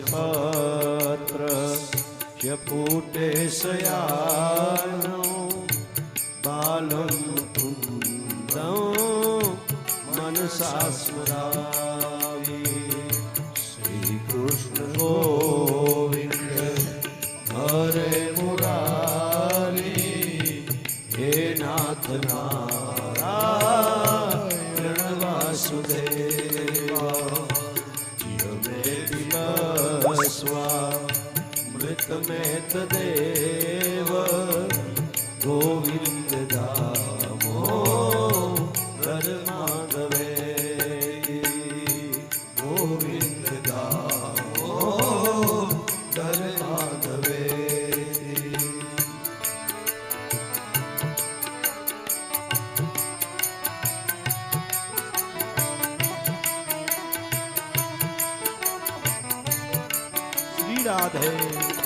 પત્ર ચપુટે સયાનો બાલમ કુંદમ મનસાસ્મરા સદેવ ગોવિંદ દામો હર માધવે ગોવિંદ દામો હર માધવે શ્રી રાધે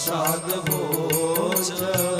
પ્રસાદ ભોજ.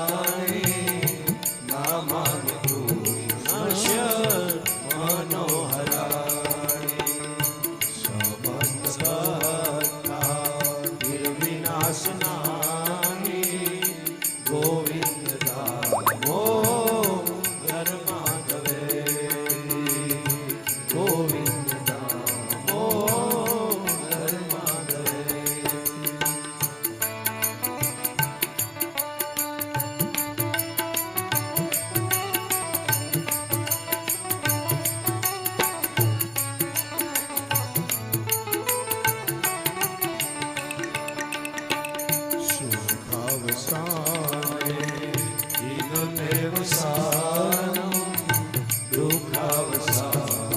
ভালোবাসা